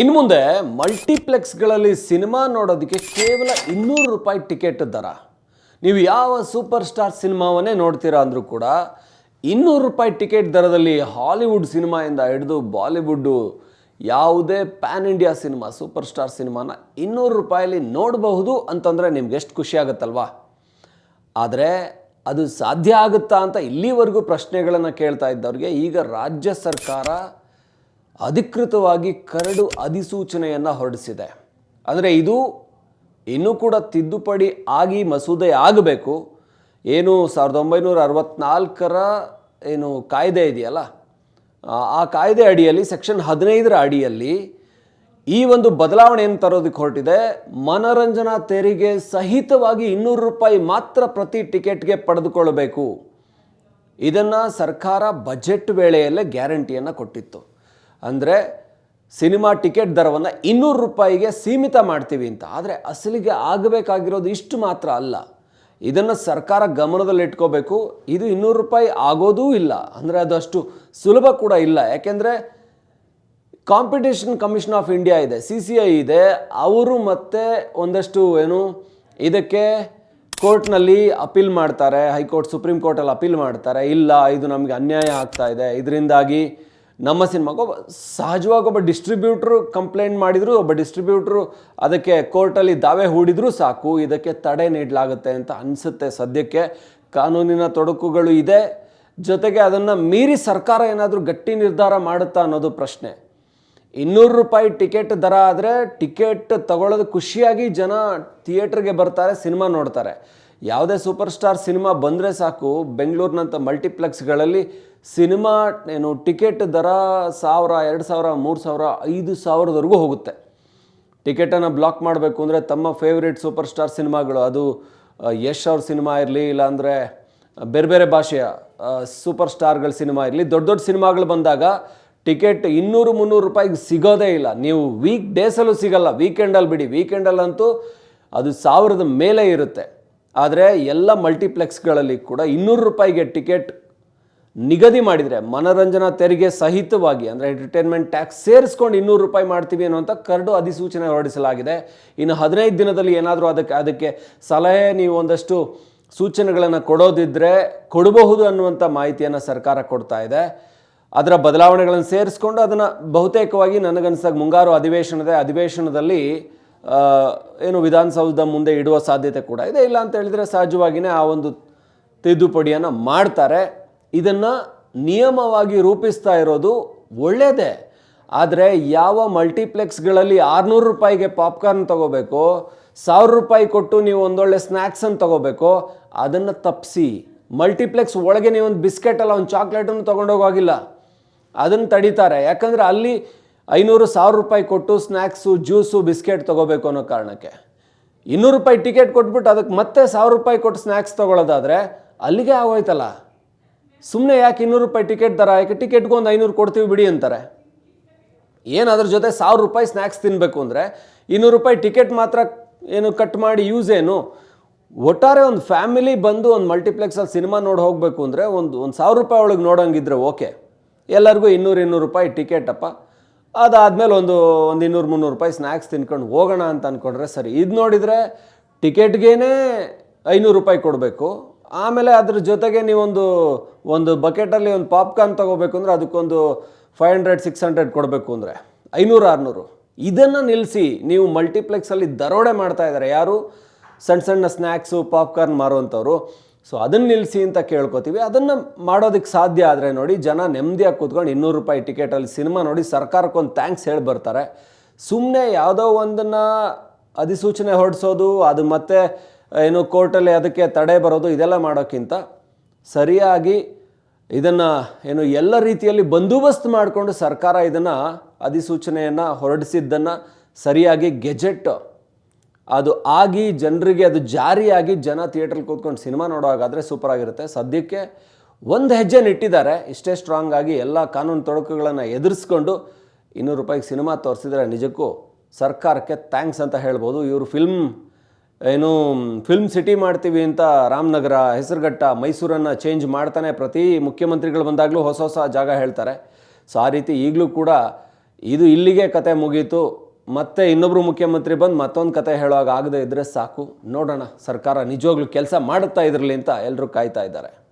ಇನ್ನು ಮುಂದೆ ಮಲ್ಟಿಪ್ಲೆಕ್ಸ್ಗಳಲ್ಲಿ ಸಿನಿಮಾ ನೋಡೋದಕ್ಕೆ ಕೇವಲ ಇನ್ನೂರು ರೂಪಾಯಿ ಟಿಕೆಟ್ ದರ. ನೀವು ಯಾವ ಸೂಪರ್ ಸ್ಟಾರ್ ಸಿನಿಮಾವನ್ನೇ ನೋಡ್ತೀರಾ ಅಂದರೂ ಕೂಡ ಇನ್ನೂರು ರೂಪಾಯಿ ಟಿಕೆಟ್ ದರದಲ್ಲಿ ಹಾಲಿವುಡ್ ಸಿನಿಮಾಯಿಂದ ಹಿಡಿದು ಬಾಲಿವುಡ್ಡು ಯಾವುದೇ pan India cinema, super star ಸಿನಿಮಾನ ಇನ್ನೂರು ರೂಪಾಯಲ್ಲಿ ನೋಡಬಹುದು ಅಂತಂದರೆ ನಿಮ್ಗೆ ಎಷ್ಟು ಖುಷಿ ಆಗುತ್ತಲ್ವಾ? ಆದರೆ ಅದು ಸಾಧ್ಯ ಆಗುತ್ತಾ ಅಂತ ಇಲ್ಲಿವರೆಗೂ ಪ್ರಶ್ನೆಗಳನ್ನು ಕೇಳ್ತಾ ಇದ್ದವ್ರಿಗೆ ಈಗ ರಾಜ್ಯ ಸರ್ಕಾರ ಅಧಿಕೃತವಾಗಿ ಕರಡು ಅಧಿಸೂಚನೆಯನ್ನು ಹೊರಡಿಸಿದೆ. ಅಂದರೆ ಇದು ಇನ್ನೂ ಕೂಡ ತಿದ್ದುಪಡಿ ಆಗಿ ಮಸೂದೆ ಆಗಬೇಕು. ಏನು ಸಾವಿರದ ಒಂಬೈನೂರ ಅರವತ್ನಾಲ್ಕರ ಏನು ಕಾಯ್ದೆ ಇದೆಯಲ್ಲ? ಆ- ಕಾಯ್ದೆ ಅಡಿಯಲ್ಲಿ, ಸೆಕ್ಷನ್ ಹದಿನೈದರ ಅಡಿಯಲ್ಲಿ ಈ ಒಂದು ಬದಲಾವಣೆಯನ್ನು ತರೋದಕ್ಕೆ ಹೊರಟಿದೆ? ಮನರಂಜನಾ ತೆರಿಗೆ ಸಹಿತವಾಗಿ ಇನ್ನೂರು ರೂಪಾಯಿ ಮಾತ್ರ ಪ್ರತಿ ಟಿಕೆಟ್ಗೆ ಪಡೆದುಕೊಳ್ಳಬೇಕು. ಇದನ್ನು ಸರ್ಕಾರ ಬಜೆಟ್ ವೇಳೆಯಲ್ಲೇ ಗ್ಯಾರಂಟಿಯನ್ನು ಕೊಟ್ಟಿತ್ತು. ಅಂದರೆ ಸಿನಿಮಾ ಟಿಕೆಟ್ ದರವನ್ನು ಇನ್ನೂರು ರೂಪಾಯಿಗೆ ಸೀಮಿತ ಮಾಡ್ತೀವಿ ಅಂತ. ಆದರೆ ಅಸಲಿಗೆ ಆಗಬೇಕಾಗಿರೋದು ಇಷ್ಟು ಮಾತ್ರ ಅಲ್ಲ. ಇದನ್ನು ಸರ್ಕಾರ ಗಮನದಲ್ಲಿ ಇಟ್ಕೋಬೇಕು. ಇದು ಇನ್ನೂರು ರೂಪಾಯಿ ಆಗೋದೂ ಇಲ್ಲ. ಅಂದರೆ ಅದು ಅಷ್ಟು ಸುಲಭ ಕೂಡ ಇಲ್ಲ. ಯಾಕೆಂದರೆ ಕಾಂಪಿಟೇಷನ್ ಕಮಿಷನ್ ಆಫ್ ಇಂಡಿಯಾ ಇದೆ ಸಿ ಸಿ ಐ ಇದೆ. ಅವರು ಮತ್ತೆ ಒಂದಷ್ಟು ಏನು, ಇದಕ್ಕೆ ಕೋರ್ಟ್ನಲ್ಲಿ ಅಪೀಲ್ ಮಾಡ್ತಾರೆ. ಹೈಕೋರ್ಟ್, ಸುಪ್ರೀಂ ಕೋರ್ಟಲ್ಲಿ ಅಪೀಲ್ ಮಾಡ್ತಾರೆ. ಇಲ್ಲ, ಇದು ನಮಗೆ ಅನ್ಯಾಯ ಆಗ್ತಾ ಇದೆ. ಇದರಿಂದಾಗಿ ನಮ್ಮ ಸಿನಿಮಾಗೆ ಒಬ್ಬ ಸಹಜವಾಗಿ ಒಬ್ಬ ಡಿಸ್ಟ್ರಿಬ್ಯೂಟ್ರು ಕಂಪ್ಲೇಂಟ್ ಮಾಡಿದ್ರು, ಒಬ್ಬ ಡಿಸ್ಟ್ರಿಬ್ಯೂಟ್ರು ಅದಕ್ಕೆ ಕೋರ್ಟಲ್ಲಿ ದಾವೆ ಹೂಡಿದರೂ ಸಾಕು, ಇದಕ್ಕೆ ತಡೆ ನೀಡಲಾಗುತ್ತೆ ಅಂತ ಅನಿಸುತ್ತೆ ಸದ್ಯಕ್ಕೆ. ಕಾನೂನಿನ ತೊಡಕುಗಳು ಇದೆ. ಜೊತೆಗೆ ಅದನ್ನು ಮೀರಿ ಸರ್ಕಾರ ಏನಾದರೂ ಗಟ್ಟಿ ನಿರ್ಧಾರ ಮಾಡುತ್ತಾ ಅನ್ನೋದು ಪ್ರಶ್ನೆ. ಇನ್ನೂರು ರೂಪಾಯಿ ಟಿಕೆಟ್ ದರ ಆದರೆ ಟಿಕೆಟ್ ತಗೊಳ್ಳೋದು ಖುಷಿಯಾಗಿ ಜನ ಥಿಯೇಟ್ರಿಗೆ ಬರ್ತಾರೆ, ಸಿನಿಮಾ ನೋಡ್ತಾರೆ. ಯಾವುದೇ ಸೂಪರ್ ಸ್ಟಾರ್ ಸಿನಿಮಾ ಬಂದರೆ ಸಾಕು, ಬೆಂಗಳೂರಿನಂಥ ಮಲ್ಟಿಪ್ಲೆಕ್ಸ್ಗಳಲ್ಲಿ ಸಿನಿಮಾ, ಏನು ಟಿಕೆಟ್ ದರ ಸಾವಿರ, ಎರಡು ಸಾವಿರ, ಮೂರು ಸಾವಿರ, ಐದು ಸಾವಿರದವರೆಗೂ ಹೋಗುತ್ತೆ. ಟಿಕೆಟನ್ನು ಬ್ಲಾಕ್ ಮಾಡಬೇಕು ಅಂದರೆ ತಮ್ಮ ಫೇವ್ರೇಟ್ ಸೂಪರ್ ಸ್ಟಾರ್ ಸಿನಿಮಾಗಳು, ಅದು ಯಶ್ ಅವ್ರ ಸಿನಿಮಾ ಇರಲಿ, ಇಲ್ಲಾಂದರೆ ಬೇರೆ ಬೇರೆ ಭಾಷೆಯ ಸೂಪರ್ ಸ್ಟಾರ್ಗಳ ಸಿನಿಮಾ ಇರಲಿ, ದೊಡ್ಡ ದೊಡ್ಡ ಸಿನಿಮಾಗಳು ಬಂದಾಗ ಟಿಕೆಟ್ ಇನ್ನೂರು, ಮುನ್ನೂರು ರೂಪಾಯಿಗೆ ಸಿಗೋದೇ ಇಲ್ಲ. ನೀವು ವೀಕ್ ಡೇಸಲ್ಲೂ ಸಿಗಲ್ಲ ವೀಕೆಂಡಲ್ಲಿ ಬಿಡಿ. ವೀಕೆಂಡಲ್ಲಂತೂ ಅದು ಸಾವಿರದ ಮೇಲೆ ಇರುತ್ತೆ. ಆದರೆ ಎಲ್ಲ ಮಲ್ಟಿಪ್ಲೆಕ್ಸ್ಗಳಲ್ಲಿ ಕೂಡ ಇನ್ನೂರು ರೂಪಾಯಿಗೆ ಟಿಕೆಟ್ ನಿಗದಿ ಮಾಡಿದರೆ ಮನರಂಜನಾ ತೆರಿಗೆ ಸಹಿತವಾಗಿ, ಅಂದರೆ ಎಂಟರ್ಟೈನ್ಮೆಂಟ್ ಟ್ಯಾಕ್ಸ್ ಸೇರಿಸ್ಕೊಂಡು ಇನ್ನೂರು ರೂಪಾಯಿ ಮಾಡ್ತೀವಿ ಅನ್ನುವಂಥ ಕರಡು ಅಧಿಸೂಚನೆ ಹೊರಡಿಸಲಾಗಿದೆ. ಇನ್ನು ಹದಿನೈದು ದಿನದಲ್ಲಿ ಏನಾದರೂ ಅದಕ್ಕೆ ಅದಕ್ಕೆ ಸಲಹೆ ನೀವು ಒಂದಷ್ಟು ಸೂಚನೆಗಳನ್ನು ಕೊಡೋದಿದ್ದರೆ ಕೊಡಬಹುದು ಅನ್ನುವಂಥ ಮಾಹಿತಿಯನ್ನು ಸರ್ಕಾರ ಕೊಡ್ತಾ ಇದೆ. ಅದರ ಬದಲಾವಣೆಗಳನ್ನು ಸೇರಿಸ್ಕೊಂಡು ಅದನ್ನು ಬಹುತೇಕವಾಗಿ ನನಗನ್ಸಾಗ ಮುಂಗಾರು ಅಧಿವೇಶನದ, ಅಧಿವೇಶನದಲ್ಲಿ ಏನು ವಿಧಾನಸೌಧದ ಮುಂದೆ ಇಡುವ ಸಾಧ್ಯತೆ ಕೂಡ ಇದೆ. ಇಲ್ಲ ಅಂತ ಹೇಳಿದರೆ ಸಹಜವಾಗಿಯೇ ಆ ಒಂದು ತಿದ್ದುಪಡಿಯನ್ನು ಮಾಡ್ತಾರೆ. ಇದನ್ನು ನಿಯಮವಾಗಿ ರೂಪಿಸ್ತಾ ಇರೋದು ಒಳ್ಳೆಯದೇ ಆದರೆ ಯಾವ ಮಲ್ಟಿಪ್ಲೆಕ್ಸ್ಗಳಲ್ಲಿ ಆರುನೂರು ರೂಪಾಯಿಗೆ ಪಾಪ್ಕಾರ್ನ್ ತಗೋಬೇಕು, ಸಾವಿರ ರೂಪಾಯಿ ಕೊಟ್ಟು ನೀವು ಒಂದೊಳ್ಳೆ ಸ್ನ್ಯಾಕ್ಸನ್ನು ತಗೋಬೇಕು, ಅದನ್ನು ತಪ್ಪಿಸಿ ಮಲ್ಟಿಪ್ಲೆಕ್ಸ್ ಒಳಗೆ ಒಂದು ಬಿಸ್ಕೆಟ್ ಅಲ್ಲ, ಒಂದು ಚಾಕ್ಲೇಟನ್ನು ತೊಗೊಂಡೋಗೋಗಿಲ್ಲ. ಅದನ್ನು ತಡೀತಾರೆ. ಯಾಕಂದರೆ ಅಲ್ಲಿ ಐನೂರು, ಸಾವಿರ ರೂಪಾಯಿ ಕೊಟ್ಟು ಸ್ನ್ಯಾಕ್ಸು ಜ್ಯೂಸು, ಬಿಸ್ಕೆಟ್ ತೊಗೋಬೇಕು ಅನ್ನೋ ಕಾರಣಕ್ಕೆ. ಇನ್ನೂರು ರೂಪಾಯಿ ಟಿಕೆಟ್ ಕೊಟ್ಬಿಟ್ಟು ಅದಕ್ಕೆ ಮತ್ತೆ ಸಾವಿರ ರೂಪಾಯಿ ಕೊಟ್ಟು ಸ್ನ್ಯಾಕ್ಸ್ ತೊಗೊಳೋದಾದರೆ ಅಲ್ಲಿಗೆ ಆಗೋಯ್ತಲ್ಲ. ಸುಮ್ಮನೆ ಯಾಕೆ ಇನ್ನೂರು ರೂಪಾಯಿ ಟಿಕೆಟ್ ದರ? ಯಾಕೆ ಟಿಕೆಟ್ಗೂ ಒಂದು ಐನೂರು ಕೊಡ್ತೀವಿ ಬಿಡಿ ಅಂತಾರೆ. ಏನು ಅದ್ರ ಜೊತೆ ಸಾವಿರ ರೂಪಾಯಿ ಸ್ನ್ಯಾಕ್ಸ್ ತಿನ್ನಬೇಕು ಅಂದರೆ ಇನ್ನೂರು ರೂಪಾಯಿ ಟಿಕೆಟ್ ಮಾತ್ರ ಏನು ಕಟ್ ಮಾಡಿ ಯೂಸ್ ಏನು? ಒಟ್ಟಾರೆ ಒಂದು ಫ್ಯಾಮಿಲಿ ಬಂದು ಒಂದು ಮಲ್ಟಿಪ್ಲೆಕ್ಸಲ್ಲಿ ಸಿನಿಮಾ ನೋಡಿ ಹೋಗಬೇಕು ಅಂದರೆ ಒಂದು ಒಂದು ಸಾವಿರ ರೂಪಾಯಿ ಒಳಗೆ ನೋಡೋಂಗಿದ್ರೆ ಓಕೆ ಎಲ್ಲರಿಗೂ ಇನ್ನೂರು ಇನ್ನೂರು ರೂಪಾಯಿ ಟಿಕೆಟಪ್ಪ ಅದಾದಮೇಲೆ ಒಂದು ಒಂದು ಇನ್ನೂರು ಮುನ್ನೂರು ರೂಪಾಯಿ ಸ್ನ್ಯಾಕ್ಸ್ ತಿನ್ಕೊಂಡು ಹೋಗೋಣ ಅಂತ ಅಂದ್ಕೊಂಡ್ರೆ ಸರಿ. ಇದು ನೋಡಿದರೆ ಟಿಕೆಟ್ಗೇನೆ ಐನೂರು ರೂಪಾಯಿ ಕೊಡಬೇಕು. ಆಮೇಲೆ ಅದ್ರ ಜೊತೆಗೆ ನೀವೊಂದು, ಒಂದು ಬಕೆಟಲ್ಲಿ ಒಂದು ಪಾಪ್ಕಾರ್ನ್ ತೊಗೋಬೇಕು ಅಂದರೆ ಅದಕ್ಕೊಂದು ಫೈವ್ ಹಂಡ್ರೆಡ್ ಸಿಕ್ಸ್ ಹಂಡ್ರೆಡ್ ಕೊಡಬೇಕು ಅಂದರೆ. ಐನೂರು, ಆರುನೂರು. ಇದನ್ನು ನಿಲ್ಲಿಸಿ ನೀವು ಮಲ್ಟಿಪ್ಲೆಕ್ಸಲ್ಲಿ ದರೋಡೆ ಮಾಡ್ತಾ ಇದ್ದಾರೆ ಯಾರು? ಸಣ್ಣ ಸಣ್ಣ ಸ್ನ್ಯಾಕ್ಸು ಪಾಪ್ಕಾರ್ನ್ ಮಾರುವಂಥವ್ರು. ಸೊ ಅದನ್ನು ನಿಲ್ಲಿಸಿ ಅಂತ ಕೇಳ್ಕೊತೀವಿ. ಅದನ್ನು ಮಾಡೋದಕ್ಕೆ ಸಾಧ್ಯ ಆದರೆ ನೋಡಿ, ಜನ ನೆಮ್ಮದಿಯಾಗಿ ಕೂತ್ಕೊಂಡು ಇನ್ನೂರು ರೂಪಾಯಿ ಟಿಕೆಟಲ್ಲಿ ಸಿನಿಮಾ ನೋಡಿ ಸರ್ಕಾರಕ್ಕೊಂದು ಥ್ಯಾಂಕ್ಸ್ ಹೇಳಿ ಬರ್ತಾರೆ. ಸುಮ್ಮನೆ ಯಾವುದೋ ಒಂದನ್ನು ಅಧಿಸೂಚನೆ ಹೊರಡಿಸೋದು, ಅದು ಮತ್ತೆ ಏನು ಕೋರ್ಟಲ್ಲಿ ಅದಕ್ಕೆ ತಡೆ ಬರೋದು ಇದೆಲ್ಲ ಮಾಡೋಕ್ಕಿಂತ ಸರಿಯಾಗಿ ಇದನ್ನು ಏನು ಎಲ್ಲ ರೀತಿಯಲ್ಲಿ ಬಂದೋಬಸ್ತ್ ಮಾಡಿಕೊಂಡು ಸರ್ಕಾರ ಇದನ್ನು ಅಧಿಸೂಚನೆಯನ್ನು ಹೊರಡಿಸಿದ್ದನ್ನು ಸರಿಯಾಗಿ ಗೆಜೆಟ್, ಅದು ಆಗಿ ಜನರಿಗೆ ಅದು ಜಾರಿಯಾಗಿ ಜನ ಥಿಯೇಟ್ರಲ್ಲಿ ಕೂತ್ಕೊಂಡು ಸಿನಿಮಾ ನೋಡೋವಾಗಾದರೆ ಸೂಪರ್ ಆಗಿರುತ್ತೆ ಸದ್ಯಕ್ಕೆ ಒಂದು ಹೆಜ್ಜೆ ನಿಟ್ಟಿದ್ದಾರೆ ಇಷ್ಟೇ ಸ್ಟ್ರಾಂಗ್ ಆಗಿ ಎಲ್ಲ ಕಾನೂನು ತೊಡಕುಗಳನ್ನು ಎದುರಿಸ್ಕೊಂಡು ಇನ್ನೂರು ರೂಪಾಯಿಗೆ ಸಿನಿಮಾ ತೋರಿಸಿದರೆ ನಿಜಕ್ಕೂ ಸರ್ಕಾರಕ್ಕೆ ಥ್ಯಾಂಕ್ಸ್ ಅಂತ ಹೇಳ್ಬೋದು. ಇವರು ಫಿಲ್ಮ್ ಏನು ಫಿಲ್ಮ್ ಸಿಟಿ ಮಾಡ್ತೀವಿ ಅಂತ ರಾಮನಗರ ಹೆಸರುಘಟ್ಟ ಮೈಸೂರನ್ನು ಚೇಂಜ್ ಮಾಡ್ತಾನೆ ಪ್ರತಿ ಮುಖ್ಯಮಂತ್ರಿಗಳು ಬಂದಾಗಲೂ ಹೊಸ ಹೊಸ ಜಾಗ ಹೇಳ್ತಾರೆ. ಸೊ ಆ ರೀತಿ ಈಗಲೂ ಕೂಡ ಇದು ಇಲ್ಲಿಗೆ ಕತೆ ಮುಗೀತು. ಮತ್ತೆ ಇನ್ನೊಬ್ಬರು ಮುಖ್ಯಮಂತ್ರಿ ಬಂದು ಮತ್ತೊಂದು ಕತೆ ಹೇಳುವಾಗ ಆಗದೆ ಇದ್ದರೆ ಸಾಕು. ನೋಡೋಣ, ಸರ್ಕಾರ ನಿಜವಾಗ್ಲೂ ಕೆಲಸ ಮಾಡುತ್ತಾ ಇದ್ರಲ್ಲಿ ಅಂತ ಎಲ್ಲರೂ ಕಾಯ್ತಾ ಇದ್ದಾರೆ.